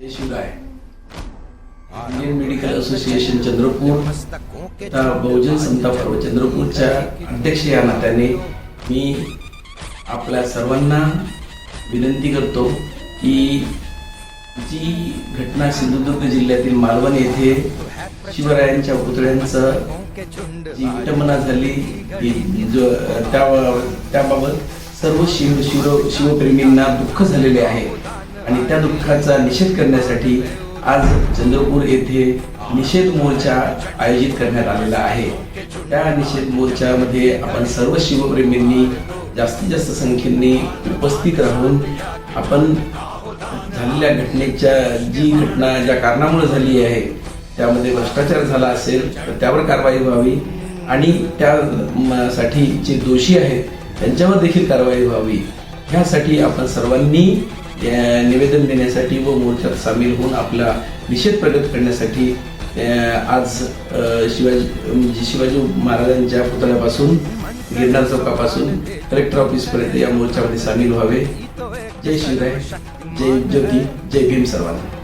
Jai Shivrai Indian medical association Chandrapur तथा बहुजन समता पर्व चंद्रपूरच्या अध्यक्ष या नात्याने मी आपल्या सर्वांना विनंती करतो की जी घटना सिंधुदुर्ग जिल्ह्यातील मालवण येथे शिवरायांच्या पुतळ्यांचं जी विटंबना झाली त्याबाबत सर्व शिव शिव शिवप्रेमींना दुःख झालेले आहे. आणि त्या दुःखाचा निषेध करण्यासाठी आज चंद्रपूर येथे निषेध मोर्चा आयोजित करण्यात आलेला आहे. त्या निषेध मोर्चामध्ये आपण सर्व शिवप्रेमींनी जास्तीत जास्त संख्येने उपस्थित राहून आपण झालेल्या घटनेच्या जी घटना ज्या कारणामुळे झाली आहे त्यामध्ये भ्रष्टाचार झाला असेल तर त्यावर कारवाई व्हावी आणि त्यासाठी जे दोषी आहेत त्यांच्यावर देखील कारवाई व्हावी. ह्यासाठी आपण सर्वांनी निवेदन देण्यासाठी व मोर्चात सामील होऊन आपला निषेध प्रकट करण्यासाठी आज शिवाजी म्हणजे शिवाजी महाराजांच्या पुतळ्यापासून गिरणार चौकापासून कलेक्टर ऑफिसपर्यंत या मोर्चामध्ये सामील व्हावे. जय शिवराय जय ज्योती जय भीम सर्वांना.